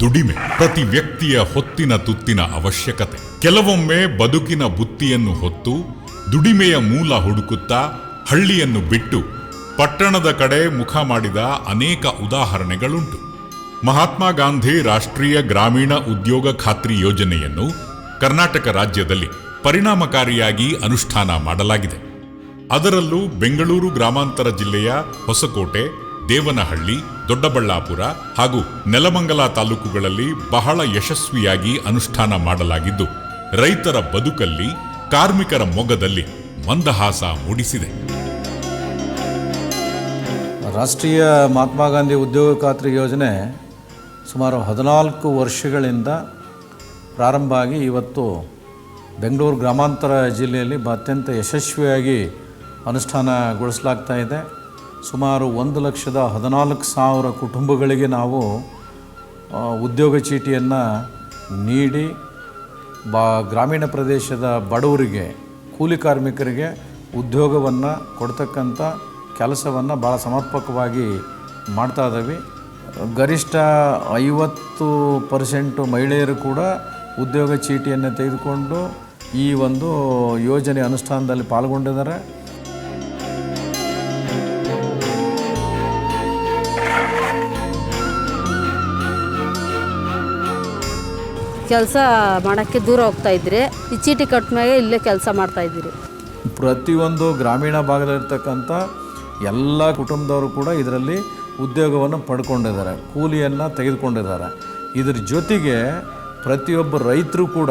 ದುಡಿಮೆ, ಪ್ರತಿ ವ್ಯಕ್ತಿಯ ಹೊತ್ತಿನ ತುತ್ತಿನ ಅವಶ್ಯಕತೆ. ಕೆಲವೊಮ್ಮೆ ಬದುಕಿನ ಬುತ್ತಿಯನ್ನು ಹೊತ್ತು, ದುಡಿಮೆಯ ಮೂಲ ಹುಡುಕುತ್ತಾ, ಹಳ್ಳಿಯನ್ನು ಬಿಟ್ಟು ಪಟ್ಟಣದ ಕಡೆ ಮುಖ ಮಾಡಿದ ಅನೇಕ ಉದಾಹರಣೆಗಳುಂಟು. ಮಹಾತ್ಮ ಗಾಂಧಿ ರಾಷ್ಟ್ರೀಯ ಗ್ರಾಮೀಣ ಉದ್ಯೋಗ ಖಾತ್ರಿ ಯೋಜನೆಯನ್ನು ಕರ್ನಾಟಕ ರಾಜ್ಯದಲ್ಲಿ ಪರಿಣಾಮಕಾರಿಯಾಗಿ ಅನುಷ್ಠಾನ ಮಾಡಲಾಗಿದೆ. ಅದರಲ್ಲೂ ಬೆಂಗಳೂರು ಗ್ರಾಮಾಂತರ ಜಿಲ್ಲೆಯ ಹೊಸಕೋಟೆ ದೇವನಹಳ್ಳಿ, ದೊಡ್ಡಬಳ್ಳಾಪುರ ಹಾಗೂ ನೆಲಮಂಗಲ ತಾಲೂಕುಗಳಲ್ಲಿ ಬಹಳ ಯಶಸ್ವಿಯಾಗಿ ಅನುಷ್ಠಾನ ಮಾಡಲಾಗಿದ್ದು, ರೈತರ ಬದುಕಲ್ಲಿ ಕಾರ್ಮಿಕರ ಮೊಗದಲ್ಲಿ ಮಂದಹಾಸ ಮೂಡಿಸಿದೆ. ರಾಷ್ಟ್ರೀಯ ಮಹಾತ್ಮ ಗಾಂಧಿ ಉದ್ಯೋಗ ಖಾತ್ರಿ ಯೋಜನೆ ಸುಮಾರು ಹದಿನಾಲ್ಕು ವರ್ಷಗಳಿಂದ ಪ್ರಾರಂಭ ಆಗಿ ಇವತ್ತು ಬೆಂಗಳೂರು ಗ್ರಾಮಾಂತರ ಜಿಲ್ಲೆಯಲ್ಲಿ ಅತ್ಯಂತ ಯಶಸ್ವಿಯಾಗಿ ಅನುಷ್ಠಾನಗೊಳಿಸಲಾಗ್ತಾ ಇದೆ. ಸುಮಾರು ಒಂದು ಲಕ್ಷದ ಹದಿನಾಲ್ಕು ಸಾವಿರ ಕುಟುಂಬಗಳಿಗೆ ನಾವು ಉದ್ಯೋಗ ಚೀಟಿಯನ್ನು ನೀಡಿ, ಬಾ, ಗ್ರಾಮೀಣ ಪ್ರದೇಶದ ಬಡವರಿಗೆ, ಕೂಲಿ ಕಾರ್ಮಿಕರಿಗೆ ಉದ್ಯೋಗವನ್ನು ಕೊಡ್ತಕ್ಕಂಥ ಕೆಲಸವನ್ನು ಭಾಳ ಸಮರ್ಪಕವಾಗಿ ಮಾಡ್ತಾ ಇದ್ದೀವಿ. ಗರಿಷ್ಠ ಐವತ್ತು ಪರ್ಸೆಂಟು ಮಹಿಳೆಯರು ಕೂಡ ಉದ್ಯೋಗ ಚೀಟಿಯನ್ನು ತೆಗೆದುಕೊಂಡು ಈ ಒಂದು ಯೋಜನೆ ಅನುಷ್ಠಾನದಲ್ಲಿ ಪಾಲ್ಗೊಂಡಿದ್ದಾರೆ. ಕೆಲಸ ಮಾಡೋಕ್ಕೆ ದೂರ ಹೋಗ್ತಾ ಇದ್ರೆ. ಈ ಚೀಟಿ ಕಟ್ಟ ಮೇಲೆ ಇಲ್ಲೇ ಕೆಲಸ ಮಾಡ್ತಾ ಇದ್ದೀರಿ. ಪ್ರತಿಯೊಂದು ಗ್ರಾಮೀಣ ಭಾಗದಲ್ಲಿರ್ತಕ್ಕಂಥ ಎಲ್ಲ ಕುಟುಂಬದವರು ಕೂಡ ಇದರಲ್ಲಿ ಉದ್ಯೋಗವನ್ನು ಪಡ್ಕೊಂಡಿದ್ದಾರೆ, ಕೂಲಿಯನ್ನು ತೆಗೆದುಕೊಂಡಿದ್ದಾರೆ. ಇದ್ರ ಜೊತೆಗೆ ಪ್ರತಿಯೊಬ್ಬ ರೈತರು ಕೂಡ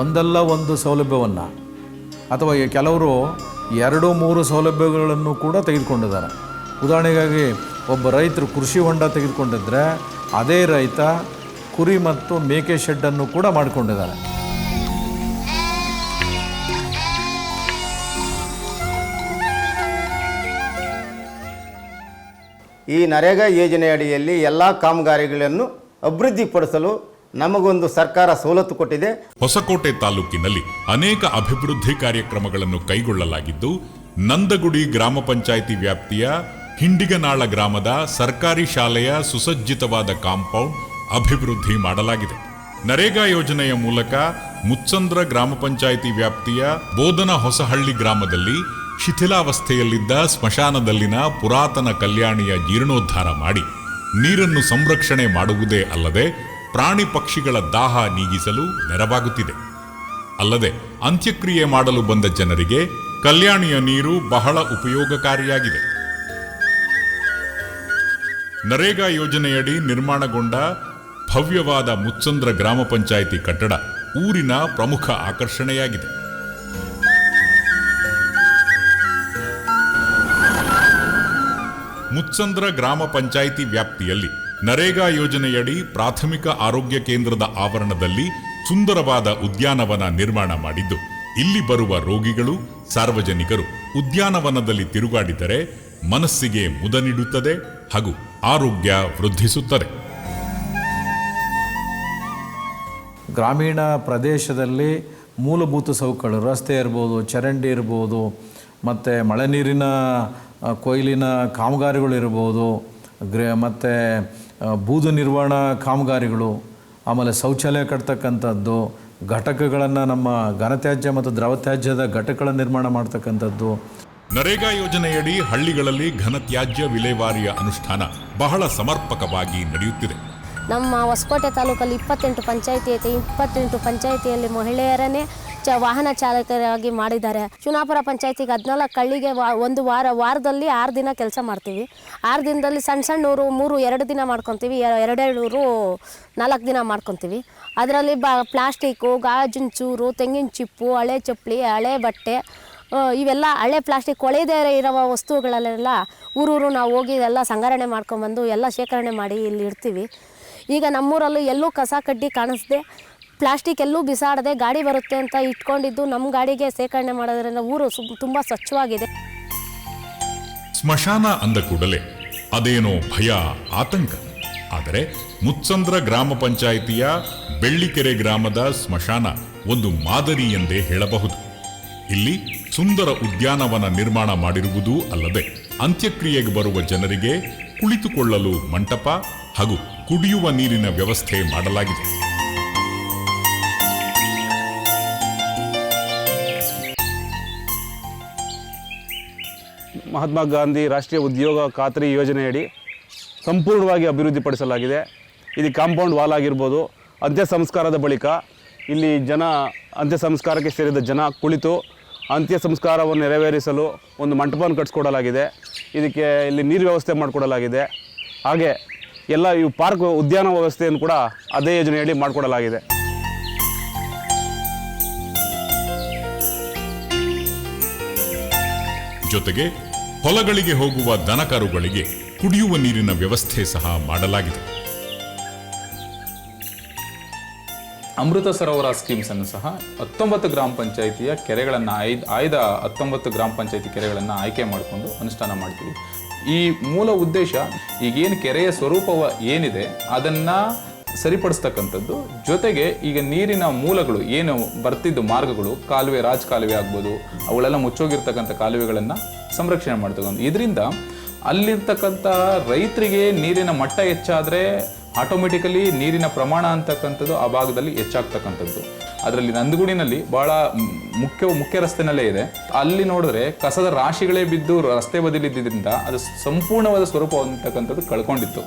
ಒಂದಲ್ಲ ಒಂದು ಸೌಲಭ್ಯವನ್ನು ಅಥವಾ ಕೆಲವರು ಎರಡು ಮೂರು ಸೌಲಭ್ಯಗಳನ್ನು ಕೂಡ ತೆಗೆದುಕೊಂಡಿದ್ದಾರೆ. ಉದಾಹರಣೆಗಾಗಿ ಒಬ್ಬ ರೈತರು ಕೃಷಿ ಹೊಂಡ ತೆಗೆದುಕೊಂಡಿದ್ದರೆ ಅದೇ ರೈತ ಕುರಿ ಮತ್ತು ಮೇಕೆ ಶೆಡ್ಡನ್ನು ಕೂಡ ಮಾಡಿಕೊಂಡಿದ್ದಾರೆ. ಈ ನರೇಗಾ ಯೋಜನೆ ಅಡಿಯಲ್ಲಿ ಎಲ್ಲ ಕಾಮಗಾರಿಗಳನ್ನು ಅಭಿವೃದ್ಧಿಪಡಿಸಲು ನಮಗೊಂದು ಸರ್ಕಾರ ಸವಲತ್ತು ಕೊಟ್ಟಿದೆ. ಹೊಸಕೋಟೆ ತಾಲೂಕಿನಲ್ಲಿ ಅನೇಕ ಅಭಿವೃದ್ಧಿ ಕಾರ್ಯಕ್ರಮಗಳನ್ನು ಕೈಗೊಳ್ಳಲಾಗಿದ್ದು ನಂದಗುಡಿ ಗ್ರಾಮ ಪಂಚಾಯಿತಿ ವ್ಯಾಪ್ತಿಯ ಹಿಂಡಿಗನಾಳ ಗ್ರಾಮದ ಸರ್ಕಾರಿ ಶಾಲೆಯ ಸುಸಜ್ಜಿತವಾದ ಕಾಂಪೌಂಡ್ ಅಭಿವೃದ್ಧಿ ಮಾಡಲಾಗಿದೆ. ನರೇಗಾ ಯೋಜನೆಯ ಮೂಲಕ ಮುಚ್ಚಂದ್ರ ಗ್ರಾಮ ಪಂಚಾಯಿತಿ ವ್ಯಾಪ್ತಿಯ ಬೋಧನ ಹೊಸಹಳ್ಳಿ ಗ್ರಾಮದಲ್ಲಿ ಶಿಥಿಲಾವಸ್ಥೆಯಲ್ಲಿದ್ದ ಸ್ಮಶಾನದಲ್ಲಿನ ಪುರಾತನ ಕಲ್ಯಾಣಿಯ ಜೀರ್ಣೋದ್ಧಾರ ಮಾಡಿ ನೀರನ್ನು ಸಂರಕ್ಷಣೆ ಮಾಡುವುದೇ ಅಲ್ಲದೆ ಪ್ರಾಣಿ ಪಕ್ಷಿಗಳ ದಾಹ ನೀಗಿಸಲು ನೆರವಾಗುತ್ತಿದೆ. ಅಲ್ಲದೆ ಅಂತ್ಯಕ್ರಿಯೆ ಮಾಡಲು ಬಂದ ಜನರಿಗೆ ಕಲ್ಯಾಣಿಯ ನೀರು ಬಹಳ ಉಪಯೋಗಕಾರಿಯಾಗಿದೆ. ನರೇಗಾ ಯೋಜನೆಯಡಿ ನಿರ್ಮಾಣಗೊಂಡ ಭವ್ಯವಾದ ಮುಚ್ಚಂದ್ರ ಗ್ರಾಮ ಪಂಚಾಯಿತಿ ಕಟ್ಟಡ ಊರಿನ ಪ್ರಮುಖ ಆಕರ್ಷಣೆಯಾಗಿದೆ. ಮುಚ್ಚಂದ್ರ ಗ್ರಾಮ ಪಂಚಾಯಿತಿ ವ್ಯಾಪ್ತಿಯಲ್ಲಿ ನರೇಗಾ ಯೋಜನೆಯಡಿ ಪ್ರಾಥಮಿಕ ಆರೋಗ್ಯ ಕೇಂದ್ರದ ಆವರಣದಲ್ಲಿ ಸುಂದರವಾದ ಉದ್ಯಾನವನ ನಿರ್ಮಾಣ ಮಾಡಿದ್ದು, ಇಲ್ಲಿ ಬರುವ ರೋಗಿಗಳು, ಸಾರ್ವಜನಿಕರು ಉದ್ಯಾನವನದಲ್ಲಿ ತಿರುಗಾಡಿದರೆ ಮನಸ್ಸಿಗೆ ಮುದ ನೀಡುತ್ತದೆ ಹಾಗೂ ಆರೋಗ್ಯ ವೃದ್ಧಿಸುತ್ತದೆ. ಗ್ರಾಮೀಣ ಪ್ರದೇಶದಲ್ಲಿ ಮೂಲಭೂತ ಸೌಕರ್ಯ, ರಸ್ತೆ ಇರ್ಬೋದು, ಚರಂಡಿ ಇರ್ಬೋದು, ಮತ್ತು ಮಳೆ ನೀರಿನ ಕೊಯ್ಲಿನ ಕಾಮಗಾರಿಗಳಿರ್ಬೋದು ಗ್ರ, ಮತ್ತು ಬೂದು ನಿರ್ವಹಣಾ ಕಾಮಗಾರಿಗಳು, ಆಮೇಲೆ ಶೌಚಾಲಯ ಕಟ್ತಕ್ಕಂಥದ್ದು, ಘಟಕಗಳನ್ನು ನಮ್ಮ ಘನತ್ಯಾಜ್ಯ ಮತ್ತು ದ್ರವತ್ಯಾಜ್ಯದ ಘಟಕಗಳ ನಿರ್ಮಾಣ ಮಾಡ್ತಕ್ಕಂಥದ್ದು. ನರೇಗಾ ಯೋಜನೆಯಡಿ ಹಳ್ಳಿಗಳಲ್ಲಿ ಘನತ್ಯಾಜ್ಯ ವಿಲೇವಾರಿಯ ಅನುಷ್ಠಾನ ಬಹಳ ಸಮರ್ಪಕವಾಗಿ ನಡೆಯುತ್ತಿದೆ. ನಮ್ಮ ಹೊಸಕೋಟೆ ತಾಲೂಕಲ್ಲಿ ಇಪ್ಪತ್ತೆಂಟು ಪಂಚಾಯಿತಿ ಐತೆ. ಇಪ್ಪತ್ತೆಂಟು ಪಂಚಾಯಿತಿಯಲ್ಲಿ ಮಹಿಳೆಯರನ್ನೇ ಚ ವಾಹನ ಚಾಲಕರಾಗಿ ಮಾಡಿದ್ದಾರೆ. ಚುನಾಪುರ ಪಂಚಾಯತಿಗೆ ಹದಿನಾಲ್ಕು ಹಳ್ಳಿಗೆ ವಾ ಒಂದು ವಾರ, ವಾರದಲ್ಲಿ ಆರು ದಿನ ಕೆಲಸ ಮಾಡ್ತೀವಿ. ಆರು ದಿನದಲ್ಲಿ ಸಣ್ಣ ಸಣ್ಣ ಊರು ಮೂರು, ಎರಡು ದಿನ ಮಾಡ್ಕೊತೀವಿ. ಎರಡೆರಡು ಊರು ನಾಲ್ಕು ದಿನ ಮಾಡ್ಕೊತೀವಿ. ಅದರಲ್ಲಿ ಬ, ಪ್ಲಾಸ್ಟಿಕ್ಕು, ಗಾಜಿನ ಚೂರು, ತೆಂಗಿನ ಚಿಪ್ಪು, ಹಳೆ ಚಪ್ಪಲಿ, ಹಳೆ ಬಟ್ಟೆ ಇವೆಲ್ಲ ಹಳೆ ಪ್ಲಾಸ್ಟಿಕ್ ಕೊಳೆದೇ ಇರುವ ವಸ್ತುಗಳಲ್ಲೆಲ್ಲ ಊರೂರು ನಾವು ಹೋಗಿ ಎಲ್ಲ ಸಂಗ್ರಹಣೆ ಮಾಡ್ಕೊಂಬಂದು ಎಲ್ಲ ಶೇಖರಣೆ ಮಾಡಿ ಇಲ್ಲಿ ಇಡ್ತೀವಿ. ಈಗ ನಮ್ಮೂರಲ್ಲೂ ಎಲ್ಲೂ ಕಸ ಕಡ್ಡಿ ಕಾಣಿಸ್ದೆ ಪ್ಲಾಸ್ಟಿಕ್ ಎಲ್ಲೂ ಬಿಸಾಡದೆ, ಗಾಡಿ ಬರುತ್ತೆ ಅಂತ ಇಟ್ಕೊಂಡಿದ್ದು ನಮ್ಮ ಗಾಡಿಗೆ ಶೇಖರಣೆ ಮಾಡೋದ್ರಿಂದ ಊರು ತುಂಬ ಸ್ವಚ್ಛವಾಗಿದೆ. ಸ್ಮಶಾನ ಅಂದ ಕೂಡಲೇ ಅದೇನೋ ಭಯ, ಆತಂಕ. ಆದರೆ ಮುತ್ಸಂದ್ರ ಗ್ರಾಮ ಪಂಚಾಯಿತಿಯ ಬೆಳ್ಳಿಕೆರೆ ಗ್ರಾಮದ ಸ್ಮಶಾನ ಒಂದು ಮಾದರಿ ಎಂದೇ ಹೇಳಬಹುದು. ಇಲ್ಲಿ ಸುಂದರ ಉದ್ಯಾನವನ ನಿರ್ಮಾಣ ಮಾಡಿರುವುದೂ ಅಲ್ಲದೆ ಅಂತ್ಯಕ್ರಿಯೆಗೆ ಬರುವ ಜನರಿಗೆ ಕುಳಿತುಕೊಳ್ಳಲು ಮಂಟಪ ಹಾಗೂ ಕುಡಿಯುವ ನೀರಿನ ವ್ಯವಸ್ಥೆ ಮಾಡಲಾಗಿದೆ. ಮಹಾತ್ಮ ಗಾಂಧಿ ರಾಷ್ಟ್ರೀಯ ಉದ್ಯೋಗ ಖಾತ್ರಿ ಯೋಜನೆಯಡಿ ಸಂಪೂರ್ಣವಾಗಿ ಅಭಿವೃದ್ಧಿಪಡಿಸಲಾಗಿದೆ. ಇಲ್ಲಿ ಕಾಂಪೌಂಡ್ ವಾಲ್ ಆಗಿರ್ಬೋದು ಅಂತ್ಯ ಸಂಸ್ಕಾರದ ಬಳಿಕ ಇಲ್ಲಿ ಜನ ಅಂತ್ಯ ಸಂಸ್ಕಾರಕ್ಕೆ ಸೇರಿದ ಜನ ಕುಳಿತು ಅಂತ್ಯ ಸಂಸ್ಕಾರವನ್ನು ನೆರವೇರಿಸಲು ಒಂದು ಮಂಟಪವನ್ನು ಕಟ್ಟಿಸ್ಕೊಡಲಾಗಿದೆ ಇದಕ್ಕೆ ಇಲ್ಲಿ ನೀರು ವ್ಯವಸ್ಥೆ ಮಾಡಿಕೊಡಲಾಗಿದೆ. ಹಾಗೆ ಎಲ್ಲ ಈ ಪಾರ್ಕ್ ಉದ್ಯಾನ ವ್ಯವಸ್ಥೆಯನ್ನು ಕೂಡ ಅದೇ ಯೋಜನೆಯಲ್ಲಿ ಮಾಡಿಕೊಡಲಾಗಿದೆ. ಜೊತೆಗೆ ಹೊಲಗಳಿಗೆ ಹೋಗುವ ದನಕರುಗಳಿಗೆ ಕುಡಿಯುವ ನೀರಿನ ವ್ಯವಸ್ಥೆ ಸಹ ಮಾಡಲಾಗಿದೆ. ಅಮೃತ ಸರೋವರ ಸ್ಕೀಮ್ಸ್ ಅನ್ನು ಸಹ ಹತ್ತೊಂಬತ್ತು ಗ್ರಾಮ ಪಂಚಾಯಿತಿಯ ಕೆರೆಗಳನ್ನು ಆಯ್ದ ಆಯ್ದ ಹತ್ತೊಂಬತ್ತು ಗ್ರಾಮ ಪಂಚಾಯಿತಿ ಕೆರೆಗಳನ್ನು ಆಯ್ಕೆ ಮಾಡಿಕೊಂಡು ಅನುಷ್ಠಾನ ಮಾಡ್ತೀವಿ. ಈ ಮೂಲ ಉದ್ದೇಶ ಈಗೇನು ಕೆರೆಯ ಸ್ವರೂಪ ಏನಿದೆ ಅದನ್ನು ಸರಿಪಡಿಸ್ತಕ್ಕಂಥದ್ದು. ಜೊತೆಗೆ ಈಗ ನೀರಿನ ಮೂಲಗಳು ಏನು ಬರ್ತಿದ್ದು ಮಾರ್ಗಗಳು, ಕಾಲುವೆ ರಾಜ್ ಕಾಲುವೆ ಆಗ್ಬೋದು, ಅವುಗಳೆಲ್ಲ ಮುಚ್ಚೋಗಿರ್ತಕ್ಕಂಥ ಕಾಲುವೆಗಳನ್ನು ಸಂರಕ್ಷಣೆ ಮಾಡ್ತಕ್ಕಂಥ ಇದರಿಂದ ಅಲ್ಲಿರ್ತಕ್ಕಂಥ ರೈತರಿಗೆ ನೀರಿನ ಮಟ್ಟ ಹೆಚ್ಚಾದರೆ ಆಟೋಮೆಟಿಕಲಿ ನೀರಿನ ಪ್ರಮಾಣ ಅಂತಕ್ಕಂಥದ್ದು ಆ ಭಾಗದಲ್ಲಿ ಹೆಚ್ಚಾಗ್ತಕ್ಕಂಥದ್ದು. ಅದರಲ್ಲಿ ನಂದಗುಡಿನಲ್ಲಿ ಬಹಳ ಮುಖ್ಯ ಮುಖ್ಯ ರಸ್ತೆನಲ್ಲೇ ಇದೆ. ಅಲ್ಲಿ ನೋಡಿದ್ರೆ ಕಸದ ರಾಶಿಗಳೇ ಬಿದ್ದು ರಸ್ತೆ ಬದಲಿದ್ದರಿಂದ ಅದು ಸಂಪೂರ್ಣವಾದ ಸ್ವರೂಪ ಅಂತಕ್ಕಂಥದ್ದು ಕಳ್ಕೊಂಡಿತ್ತು.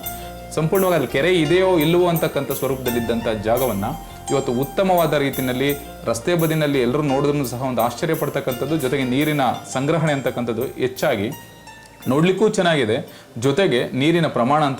ಸಂಪೂರ್ಣವಾಗಿ ಅಲ್ಲಿ ಕೆರೆ ಇದೆಯೋ ಇಲ್ಲವೋ ಅಂತಕ್ಕಂಥ ಸ್ವರೂಪದಲ್ಲಿದ್ದಂಥ ಜಾಗವನ್ನು ಇವತ್ತು ಉತ್ತಮವಾದ ರೀತಿಯಲ್ಲಿ ರಸ್ತೆ ಬದಿನಲ್ಲಿ ಎಲ್ಲರೂ ನೋಡಿದ್ರೂ ಸಹ ಒಂದು ಆಶ್ಚರ್ಯ ಪಡ್ತಕ್ಕಂಥದ್ದು, ಜೊತೆಗೆ ನೀರಿನ ಸಂಗ್ರಹಣೆ ಅಂತಕ್ಕಂಥದ್ದು ಹೆಚ್ಚಾಗಿ ನೋಡ್ಲಿಕ್ಕೂ ಚೆನ್ನಾಗಿದೆ. ಜೊತೆಗೆ ನೀರಿನ ಪ್ರಮಾಣ ಅಂತ